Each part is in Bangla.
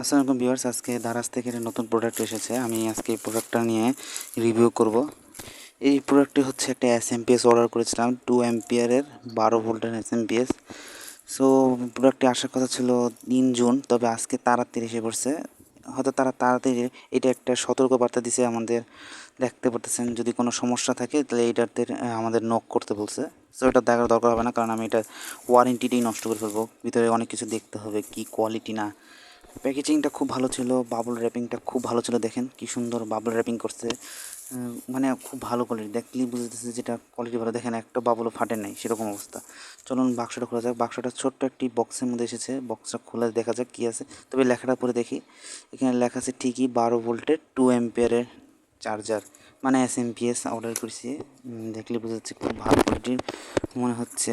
আসসালামু ভিউয়ার্স, আজকে দারাজ থেকে নতুন প্রোডাক্ট এসেছে। আমি আজকে এই প্রোডাক্টটা নিয়ে রিভিউ করব। এই প্রোডাক্টটি হচ্ছে একটা S M P S order করেছিলাম টু এমপিয়ারের বারো ভোল্টের S M P S so প্রোডাক্টটি আসার কথা ছিল তিন জুন, তবে আজকে তাড়াতাড়ি এসে পড়ছে। হয়তো তারা তাড়াতাড়ি এটা একটা সতর্কবার্তা দিছে আমাদের, দেখতে পারতেছেন। যদি কোনো সমস্যা থাকে, তাহলে এইটাতে আমাদের নক করতে বলছে। সো এটা দেখার দরকার হবে না, কারণ আমি এটা ওয়ারেন্টিটাই নষ্ট করে ফেলব। ভিতরে অনেক কিছু দেখতে হবে, কি কোয়ালিটি না। প্যাকেজিংটা খুব ভালো ছিল, বাবল র্যাপিংটা খুব ভালো ছিল, দেখেন কি সুন্দর বাবল র্যাপিং করছে। মানে খুব ভালো কোয়ালিটি দেখলেই বুঝতেছে যেটা কোয়ালিটি ভালো। দেখেন একটা বাবলও ফাটে নাই, সেরকম অবস্থা। চলুন বাক্সটা খোলা যাক। বাক্সটা ছোট্ট একটি বক্সের মধ্যে এসেছে। বক্সটা খুলে দেখা যাক কী আছে। তবে লেখাটা পরে দেখি। এখানে লেখা আছে ঠিকই বারো ভোল্টের টু এম্পিয়ারের চার্জার মানে S M P S order করেছি। দেখলে বোঝা যাচ্ছে খুব ভালো কোয়ালিটির মনে হচ্ছে।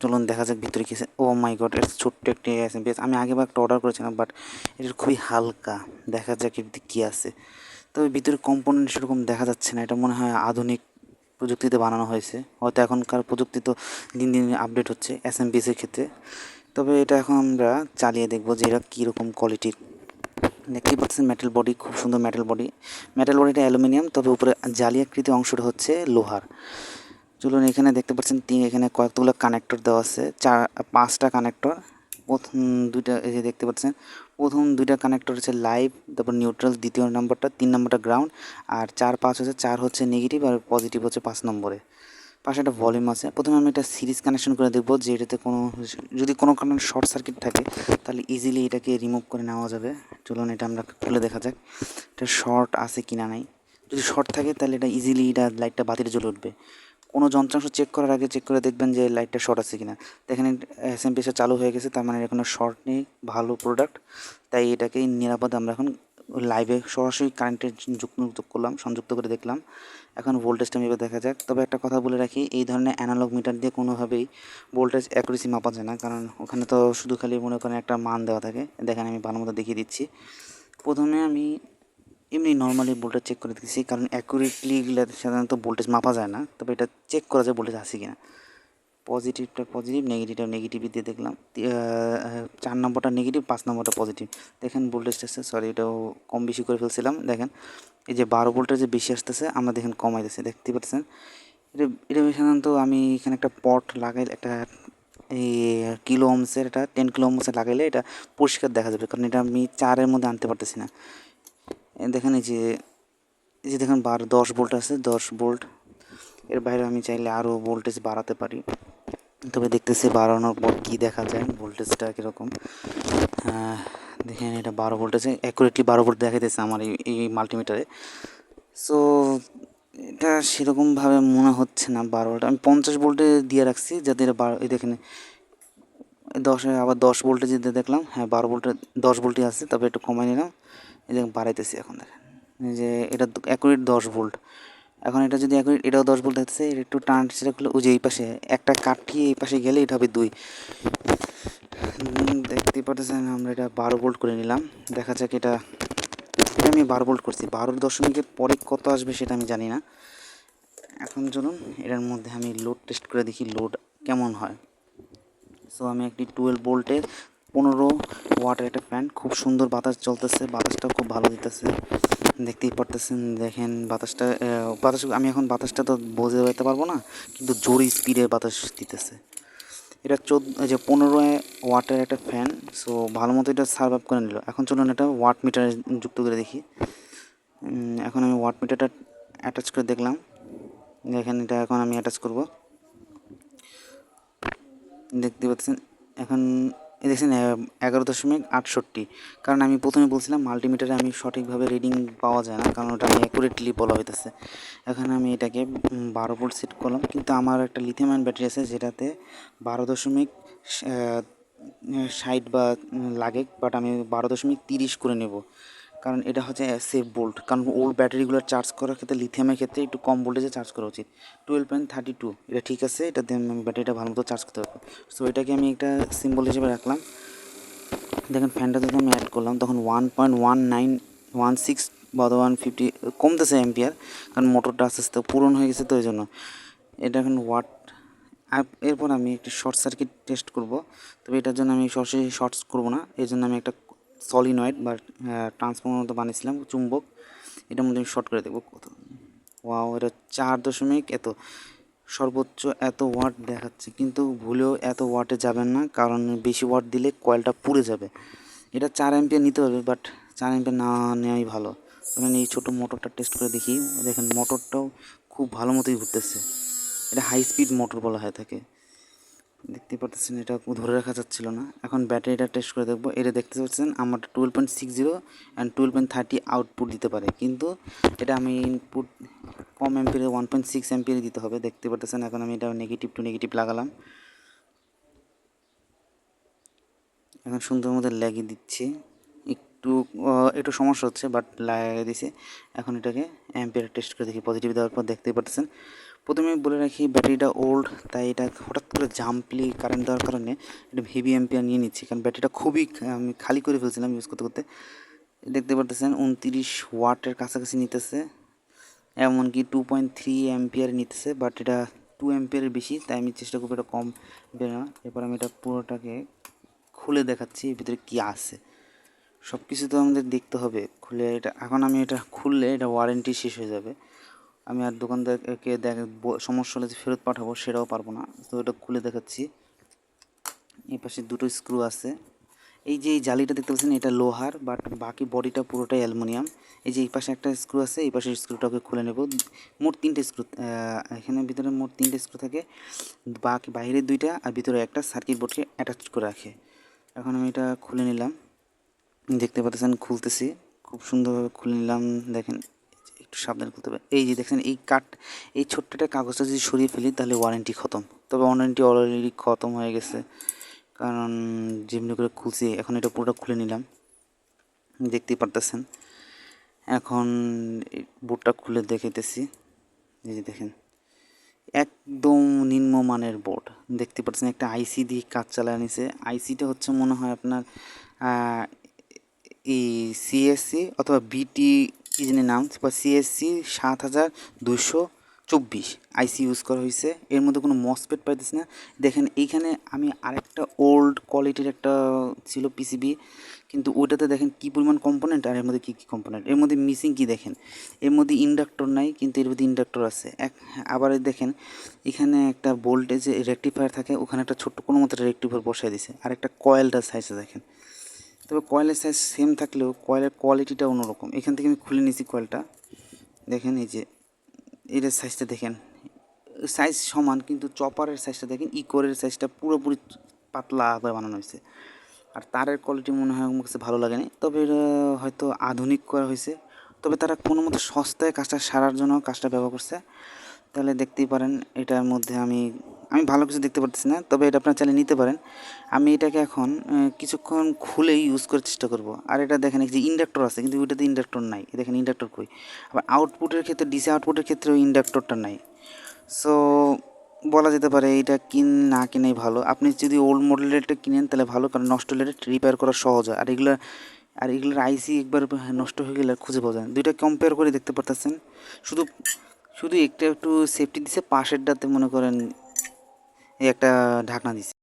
চলুন দেখা যাক ভিতরে কী আছে। ও মাই গড, এটা ছোট্ট একটি পি এস আমি আগেবার একটা অর্ডার করেছিলাম বাট এটা খুবই হালকা। দেখা যাক এর কী আছে। তবে ভিতরে কম্পোনেন্ট সেরকম দেখা যাচ্ছে না। এটা মনে হয় আধুনিক প্রযুক্তিতে বানানো হয়েছে। হয়তো এখনকার প্রযুক্তি তো দিন দিন আপডেট হচ্ছে এস এম পিসের ক্ষেত্রে। তবে এটা এখন আমরা চালিয়ে দেখব যে এটা কীরকম কোয়ালিটির দেখতেই পাচ্ছেন মেটাল বডি খুব সুন্দর মেটাল বডি মেটাল বডিটা অ্যালুমিনিয়াম, তবে উপরে জালি আকৃতি অংশটা হচ্ছে লোহার। চলুন এখানে দেখতে পাচ্ছেন তিন, এখানে কয়েকগুলো কানেক্টর দেওয়া আছে। চার, পাঁচটা কানেক্টর প্রথম দুইটা, এই যে দেখতে পাচ্ছেন, প্রথম দুইটা কানেক্টর হচ্ছে লাইভ তারপর নিউট্রাল দ্বিতীয় নম্বরটা তিন নম্বরটা গ্রাউন্ড আর চার, পাঁচ হচ্ছে, চার হচ্ছে নেগেটিভ আর পজিটিভ হচ্ছে পাঁচ নম্বরে। পাশে একটা ভলিউম আছে। প্রথমে আমি এটা সিরিজ কানেকশন করে দেখব যে এটাতে কোনো, যদি কোনো কারণে শর্ট সার্কিট থাকে, তাহলে ইজিলি এটাকে রিমুভ করে নেওয়া যাবে। চলুন এটা আমরা খুলে দেখা যাক, এটা শর্ট আছে কিনা নাই। যদি শর্ট থাকে, তাহলে এটা ইজিলি এটা লাইটটা বাতিতে জ্বলে উঠবে। কোনো যন্ত্রাংশ চেক করার আগে চেক করে দেখবেন যে লাইটটা শর্ট আছে কিনা। দেখেন এস এম চালু হয়ে গেছে, তার মানে এর কোনো শর্ট নেই, ভালো প্রোডাক্ট তাই এটাকে নিরাপদে আমরা এখন লাইভে সরাসরি কারেন্টের যুক্ত করলাম, সংযুক্ত করে দেখলাম। এখন ভোল্টেজটা মেপে দেখা যাক। তবে একটা কথা বলে রাখি, এই ধরনের অ্যানালগ মিটার দিয়ে কোনোভাবেই ভোল্টেজ অ্যাকুরেসি মাপা যায় না। কারণ ওখানে তো শুধু খালি মনে করেন একটা মান দেওয়া থাকে। দেখেন আমি ভালো মতো দেখিয়ে দিচ্ছি। প্রথমে আমি এমনি নর্মালি ভোল্টেজ চেক করে দিচ্ছি কারণ অ্যাকুরেটলি এগুলো সাধারণত ভোল্টেজ মাপা যায় না, তবে এটা চেক করা যায় ভোল্টেজ আছে কিনা। পজিটিভটা পজিটিভ নেগেটিভটা নেগেটিভ দিয়ে দেখলাম চার নম্বরটা নেগেটিভ পাঁচ নম্বরটা পজিটিভ দেখেন ভোল্টেজটা আসছে সরি এটাও কম বেশি করে ফেলছিলাম, দেখেন। এই যে বারো ভোল্টের যে বেশি আসতেছে, আমরা দেখেন কমাইতেছে দেখতে পাচ্ছেন? এটা এটা সাধারণত আমি এখানে একটা পট লাগাই, একটা, এই কিলো ওমসের এটা টেন কিলো ওমসের লাগাইলে এটা পরিষ্কার দেখা যাবে, কারণ এটা আমি চারের মধ্যে আনতে পারতেছি না। দেখেন এই যে এই যে দেখেন বারো, দশ ভোল্ট আছে, দশ ভোল্ট। এর বাইরে আমি চাইলে আরও ভোল্টেজ বাড়াতে পারি। তবে দেখতেছি বাড়ানোর পর কী দেখা যায়, ভোল্টেজটা কীরকম। দেখেন এটা বারো ভোল্টেজে অ্যাকুরেটলি বারো ভোল্ট দেখাইতেছে আমার এই এই মাল্টিমিটারে সো এটা সেরকমভাবে মনে হচ্ছে না বারো ভোল্ট। আমি পঞ্চাশ ভোল্টে দিয়ে রাখছি, যাতে এটা বারো দেখেন, দশে, আবার দশ ভোল্টে যেতে দেখলাম হ্যাঁ বারো ভোল্টে, দশ ভোল্টই আছে, তবে একটু কমাই নিলাম। এই দেখেন বাড়াইতেছি এখন দেখেন। যে এটা অ্যাকুরেট দশ ভোল্ট এখন এটা যদি অ্যাকুরেট এটাও দশ ভোল্ট থাকতেছে এটা একটু টান করলে ওই যে এই পাশে, একটা কাঠি এই পাশে গেলে এটা হবে দুই। দেখতেই পাচ্ছেন আমরা এটা বারো ভোল্ট করে নিলাম। দেখা যাক এটা এটা আমি বারো ভোল্ট করছি। বারো দশমিকের পরে কত আসবে সেটা আমি জানি না। এখন চলুন, এটার মধ্যে আমি লোড টেস্ট করে দেখি লোড কেমন হয়। সো আমি একটি টুয়েলভ ভোল্টের পনেরো ওয়াটের একটা ফ্যান খুব সুন্দর বাতাস চলতেছে, বাতাসটাও খুব ভালো দিতেছে। দেখতেই পারতেছেন, দেখেন বাতাসটা বাতাস, আমি এখন বাতাসটা তো বোঝে যেতে পারব না, কিন্তু জোরে স্পিডে বাতাস দিতেছে। এটা চোদ্দ যে পনেরো ওয়াটের একটা ফ্যান সো ভালো মতো এটা সার্ভ আপ করে নিল। এখন চলুন এটা ওয়াট মিটারে যুক্ত করে দেখি। এখন আমি ওয়াট মিটারটা অ্যাটাচ করে দেখলাম। দেখেন এটা এখন আমি অ্যাটাচ করব। দেখতে পাচ্ছেন, এখন দেখছেন এগারো দশমিক আটষট্টি। কারণ আমি প্রথমে বলছিলাম মাল্টিমিটারে আমি সঠিকভাবে রিডিং পাওয়া যায় না, কারণ ওটা আমি অ্যাকুরেটলি বলা হইতেছে। এখন আমি এটাকে বারো ভোল্ট সেট করলাম। কিন্তু আমার একটা লিথিয়াম ব্যাটারি আছে যেটাতে বারো দশমিক ষাট বা লাগে বাট আমি বারো দশমিক তিরিশ করে নেব। কারণ এটা হচ্ছে সেফ বোল্ট কারণ ওল্ড ব্যাটারিগুলো চার্জ করার ক্ষেত্রে লিথিয়ামের ক্ষেত্রে একটু কম ভোল্টেজে চার্জ করা উচিত। টুয়েলভ পয়েন্ট থার্টি টু এটা ঠিক আছে? এটা দিয়ে আমি ব্যাটারিটা ভালো মতো চার্জ করতে পারব। সো এটাকে আমি একটা সিম্বল হিসেবে রাখলাম। দেখেন ফ্যানটা যখন আমি অ্যাড করলাম, তখন one point one nine one six বা ওয়ান ফিফটি কমতেছে এম্পিয়ার কারণ মোটরটা আস্তে আস্তে পূরণ হয়ে গেছে তো ওই জন্য। এটা এখন ওয়াট এরপর আমি একটি শর্ট সার্কিট টেস্ট করব। তবে এটার জন্য আমি সরাসরি শর্টস করব না। এর জন্য আমি একটা সলিনয়েড বা ট্রান্সফর্মার মতো বানিয়েছিলাম, চুম্বক। এটার মধ্যে আমি শর্ট করে দেখব কত? ওয়াও এটা চার দশমিক এত। সর্বোচ্চ এত ওয়াট দেখাচ্ছে, কিন্তু ভুলেও এত ওয়াটে যাবেন না, কারণ বেশি ওয়াট দিলে কয়েলটা পুড়ে যাবে। এটা চার অ্যাম্পিয়ার নিতে হবে বাট চার অ্যাম্পিয়ার না নেওয়াই ভালো। আমি এই ছোটো মোটরটা টেস্ট করে দেখি, দেখেন মোটরটাও খুব ভালো মতোই ঘুরতেছে। এটা হাই স্পিড মোটর বলা হয় থাকে। দেখতে পাচ্ছেন এটা ধরে রাখা যাচ্ছিল না। এখন ব্যাটারিটা টেস্ট করে দেখব। এটা দেখতে পাচ্ছেন, আমার twelve point six zero and twelve point thirty output দিতে পারে। কিন্তু এটা আমি ইনপুট কম এমপিয়ারে ওয়ান পয়েন্ট সিক্স এমপিয়ারে দিতে হবে। দেখতে পাচ্ছেন এখন আমি এটা নেগেটিভ টু নেগেটিভ লাগালাম। এখন সুন্দর মতো লাগিয়ে দিচ্ছি। একটু একটু সমস্যা হচ্ছে বাট লাগিয়ে দিছি। এখন এটাকে অ্যাম্পিয়ার টেস্ট করে দেখি। পজিটিভ দেওয়ার পর দেখতেই পাচ্ছেন প্রথমে বলে রাখি, ব্যাটারিটা ওল্ড তাই এটা হঠাৎ করে জাম্পলি কারেন্ট দেওয়ার কারণে এটা হেভি অ্যাম্পিয়ার নিয়ে নিচ্ছি। কারণ ব্যাটারিটা খুবই, আমি খালি করে ফেলছিলাম ইউজ করতে করতে। দেখতে পাচ্ছেন উনতিরিশ ওয়াটের কাছাকাছি নিতেছে। এমনকি টু পয়েন্ট থ্রি অ্যাম্পিয়ার নিতেছে বাট এটা টু অ্যাম্পিয়ারের বেশি, তাই আমি চেষ্টা করব এটা কম বেরোনো এরপর আমি এটা পুরোটাকে খুলে দেখাচ্ছি, এর ভিতরে কী আছে। সব কিছু তো আমাদের দেখতে হবে, খুলে এটা, এখন আমি এটা খুললে এটা ওয়ারেন্টি শেষ হয়ে যাবে। আমি আর দোকানদারকে দেখ সমস্যা হলে যে ফেরত পাঠাবো সেটাও পারব না। তো এটা খুলে দেখাচ্ছি। এই পাশে দুটো স্ক্রু আছে। এই যে এই জালিটা দেখতে পাচ্ছেন, এটা লোহার বাট বাকি বডিটা পুরোটাই অ্যালুমিনিয়াম। এই যে এই পাশে একটা স্ক্রু আছে, এই পাশে স্ক্রুটাকে খুলে নেব। মোট তিনটে স্ক্রু এখানে ভিতরে মোট তিনটে স্ক্রু থাকে। বাকি বাইরে দুইটা আর ভিতরে একটা সার্কিট বোর্ডকে অ্যাটাচ করে রাখে। এখন আমি এটা খুলে নিলাম। দেখতে পাচ্ছেন, খুলতেছি। খুব সুন্দরভাবে খুলে নিলাম, দেখেন। একটু সাবধান করতে হবে। এই যে দেখছেন এই কাট এই ছোট্টটা কাগজটা যদি সরিয়ে ফেলি, তাহলে ওয়ারেন্টি খতম। তবে ওয়ারেন্টি অলরেডি খতম হয়ে গেছে। কারণ যেমনি করে খুলছি, এখন এটা পুরোটা খুলে নিলাম। দেখতেই পারতেছেন। এখন বোর্ডটা খুলে দেখাইতেছি। এই যে দেখেন, একদম নিম্নমানের বোর্ড। দেখতে পাচ্ছেন একটা আইসি দিয়ে কাজ চালায় নিছে। আইসিটা হচ্ছে মনে হয় আপনার এই সিএসসি অথবা বিটি কি জানি নাম? বা সিএসসি সাত হাজার দুশো চব্বিশ আইসি ইউজ করা হয়েছে এর মধ্যে কোনো মসপেট পাইতেছি না। দেখেন, এইখানে আমি আরেকটা ওল্ড কোয়ালিটির একটা ছিল পিসিবি কিন্তু ওইটাতে দেখেন কী পরিমাণ কম্পোনেন্ট আর এর মধ্যে কী কী কম্পোনেন্ট এর মধ্যে মিসিং কী দেখেন? এর মধ্যে ইন্ডাক্টর নাই, কিন্তু এর মধ্যে ইন্ডাক্টর আছে। এক, আবার দেখেন, এখানে একটা ভোল্টেজ রেকটিফায়ার থাকে, ওখানে একটা ছোট্ট কোনো মতো রেকটিফায়ার বসায় দিছে। আর একটা কয়েলটা সাইজে দেখেন। তবে কয়েলের সাইজ সেম থাকলেও কয়েলের কোয়ালিটিটা অন্যরকম। এখান থেকে আমি খুলে নিয়েছি কয়েলটা দেখেন এই যে এটার সাইজটা দেখেন। সাইজ সমান, কিন্তু চপারের সাইজটা দেখেন ইকোরের সাইজটা পুরোপুরি পাতলা করে বানানো হয়েছে। আর তারের কোয়ালিটি মনে হয় আমার কাছে ভালো লাগেনি। তবে হয়তো আধুনিক করা হয়েছে। তবে তারা কোনো মতো সস্তায় কাজটা সারার জন্য কাজটা ব্যবহার করছে। তাহলে দেখতেই পারেন, এটার মধ্যে আমি আমি ভালো কিছু দেখতে পারতেছি না, তবে এটা আপনারা চাইলে নিতে পারেন। আমি এটাকে এখন কিছুক্ষণ খুলে ইউজ করার চেষ্টা করব। আর এটা দেখেন যে ইন্ডাক্টর আছে, কিন্তু ওইটাতে ইন্ডাক্টর নাই। দেখেন, ইন্ডাক্টর কই? আবার আউটপুটের ক্ষেত্রে ডিসি আউটপুটের ক্ষেত্রেও ইন্ডাক্টরটা নাই। সো বলা যেতে পারে, এটা কিন, না কিনাই ভালো। আপনি যদি ওল্ড মডেলেরটা কিনেন, তাহলে ভালো, কারণ নষ্ট হলে রিপেয়ার করা সহজ হয়। আর এগুলো, আর এগুলোর আইসি একবার নষ্ট হয়ে গেলে খুঁজে পাওয়া যায়। দুইটা কম্পেয়ার করে দেখতে পারতেছেন। শুধু শুধু একটা একটু সেফটি দিছে, পাশেরটাতে মনে করেন এই একটা ঢাকনা দিছে।